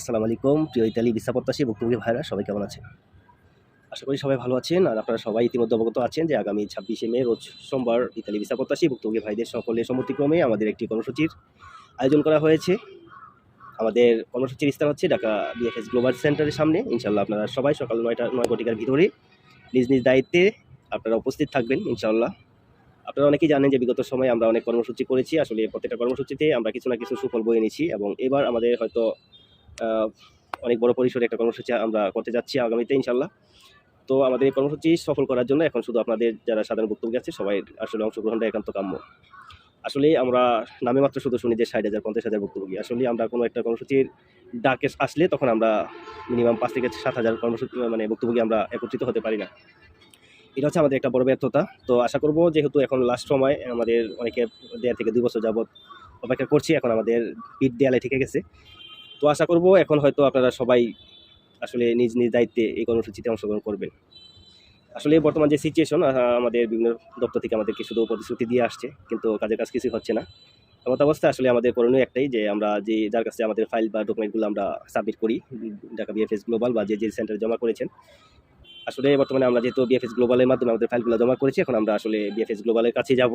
আসসালামু আলাইকুম, প্রিয় ইতালি ভিসা প্রত্যাশী, ভুক্তভোগী ভাইরা সবাই কেমন আছেন? আশা করি সবাই ভালো আছেন, আর আপনারা সবাই ইতিমধ্যে অবগত আছেন যে আগামী ছাব্বিশে মে, রোজ সোমবার ইতালি ভিসা প্রত্যাশী, ভুক্তভোগী ভাইদের সকলের সম্মতিক্রমে আমাদের একটি কর্মসূচির আয়োজন করা হয়েছে। আমাদের কর্মসূচির স্থান হচ্ছে ঢাকা বিএফএস গ্লোবাল সেন্টারের সামনে। ইনশাল্লাহ আপনারা সবাই সকাল নয়টা, নয় ঘটিকার ভিতরে নিজ নিজ দায়িত্বে আপনারা উপস্থিত থাকবেন ইনশাল্লাহ আপনারা অনেকেই জানেন যে বিগত সময়ে আমরা অনেক কর্মসূচি করেছি, আসলে প্রত্যেকটা কর্মসূচিতে আমরা কিছু না কিছু সুফল বয়ে নিয়েছি এবং এবার আমাদের হয়তো অনেক বড় পরিসরে একটা কর্মসূচি আমরা করতে যাচ্ছি আগামীতে, ইনশাল্লাহ। তো আমাদের এই কর্মসূচি সফল করার জন্য এখন শুধু আপনাদের যারা সাধারণ বক্তব্য আছে, সবাই আসলে অংশগ্রহণটা একান্ত কাম্য। আসলে আমরা নামে মাত্র শুধু শুনি যে ষাট হাজার, পঞ্চাশ হাজার বক্তব্যী আসলে আমরা কোনো একটা কর্মসূচির ডাকে আসলে তখন আমরা মিনিমাম পাঁচ থেকে সাত হাজার কর্মসূচি মানে বক্তব্যী আমরা একত্রিত হতে পারি না। এটা হচ্ছে আমাদের একটা বড় ব্যর্থতা। তো আশা করব যেহেতু এখন লাস্ট সময় আমাদের অনেকে দেড় থেকে দুই বছর যাবত অপেক্ষা করছি, এখন আমাদের পিঠ দেয়ালে ঠিক গেছে। তো আশা করব এখন হয়তো আপনারা সবাই আসলে নিজ নিজ দায়িত্বে এই কর্মসূচিতে অংশগ্রহণ করবেন। আসলে বর্তমান যে সিচুয়েশন আমাদের বিভিন্ন দপ্তর থেকে আমাদেরকে শুধু প্রতিশ্রুতি দিয়ে আসছে, কিন্তু কাজের কাজ কিছুই হচ্ছে না। এমত অবস্থায় আসলে আমাদের করণীয় একটাই যে আমরা যে, যার কাছে আমাদের ফাইল বা ডকুমেন্টগুলো আমরা সাবমিট করি, ঢাকা বিএফএস গ্লোবাল বা যে যে সেন্টারে জমা করেছেন। আসলে বর্তমানে আমরা যেহেতু বিএফএস গ্লোবালের মাধ্যমে আমাদের ফাইলগুলো জমা করেছি, এখন আমরা আসলে বিএফএস গ্লোবালের কাছে যাব।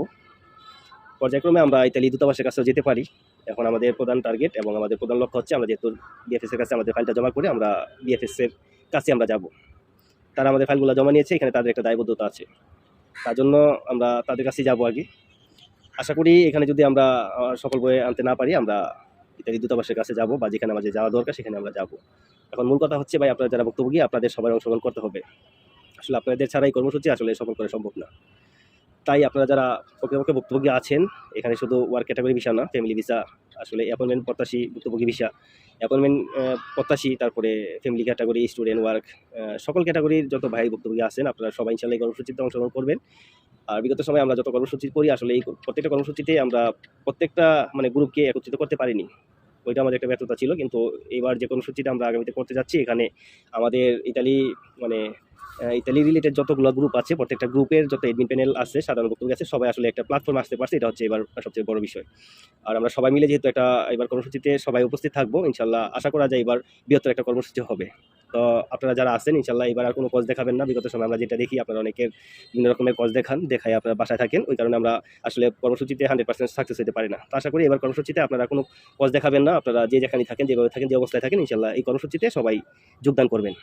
পর্যায়ক্রমে আমরা ইতালি দূতাবাসের কাছেও যেতে পারি। এখন আমাদের প্রধান টার্গেট এবং আমাদের প্রধান লক্ষ্য হচ্ছে আমরা যেহেতু বিএফএস এর কাছে আমাদের ফাইলটা জমা করে আমরা বিএফএস এর কাছে আমরা যাব। তারা আমাদের ফাইলগুলো জমা নিয়েছে, এখানে তাদের একটা দায়বদ্ধতা আছে। তার জন্য আমরা তাদের কাছে যাব আগে। আশা করি এখানে যদি আমরা সফল বয়ে আনতে না পারি, আমরা ইত্যাদি দূতাবাসের কাছে যাব বা যেখানে আমাদের যাওয়া দরকার, সেখানে আমরা যাব। এখন মূল কথা হচ্ছে, ভাই, আপনারা যারা বক্তব্যী আপনাদের সবাই অংশগ্রহণ করতে হবে। আসলে আপনাদের ছাড়া এই কর্মসূচি, আসলে সফল করা সম্ভব না। তাই আপনারা যারা প্রকৃতপক্ষে ভুক্তভোগী আছেন, এখানে শুধু ওয়ার্ক ক্যাটাগরি বিষয় না, ফ্যামিলি ভিসা, আসলে অ্যাপয়েন্টমেন্ট প্রত্যাশী, ভুক্তভোগী ভিসা অ্যাপয়েন্টমেন্ট প্রত্যাশী, তারপরে ফ্যামিলি ক্যাটাগরি স্টুডেন্ট ওয়ার্ক সকল ক্যাটাগরির যত ভাই ভুক্তভোগী আছেন, আপনারা সবাই ইনশাল্লাহ এই কর্মসূচিতে অংশগ্রহণ করবেন। আর বিগত সময় আমরা যত কর্মসূচি করি, আসলে এই প্রত্যেকটা কর্মসূচিতে আমরা প্রত্যেকটা মানে গ্রুপকে একত্রিত করতে পারিনি। ওইটা আমাদের একটা ব্যর্থতা ছিল, কিন্তু এবার যে কর্মসূচিটা আমরা আগামীতে করতে যাচ্ছি, এখানে আমাদের ইতালি মানে ইতালি রিলেটেড যতগুলো গ্রুপ আছে, প্রত্যেকটা গ্রুপের যত এডমিন প্যানেল আছে, সাধারণ বক্তব্য আছে, সবাই আসলে একটা প্ল্যাটফর্ম আসতে পারছে, এটা হচ্ছে এবার সবচেয়ে বড় বিষয়। আর আমরা সবাই মিলে যেহেতু একটা এবার কর্মসূচিতে সবাই উপস্থিত থাকব ইনশাল্লাহ আশা করা যায় এবার বৃহত্তর একটা কর্মসূচি হবে। তো আপনারা যারা আছেন ইনশাল্লাহ এবার আর কোনো কজ দেখাবেন না। বিগত সময় আমরা যেটা দেখি, আপনারা অনেকের বিভিন্ন রকমের কজ দেখান, দেখাই আপনারা বাসায় থাকেন। ওই কারণে আমরা আসলে কর্মসূচিতে হান্ড্রেড পার্সেন্ট সাকসেস হতে পারি না। তো আশা করি এবার কর্মসূচিতে আপনারা কোনো কজ দেখাবেন না। আপনারা যে যেখানে থাকেন, যেভাবে থাকেন, যে অবস্থায় থাকেন ইনশাল্লাহ এই কর্মসূচিতে সবাই যোগদান করবেন।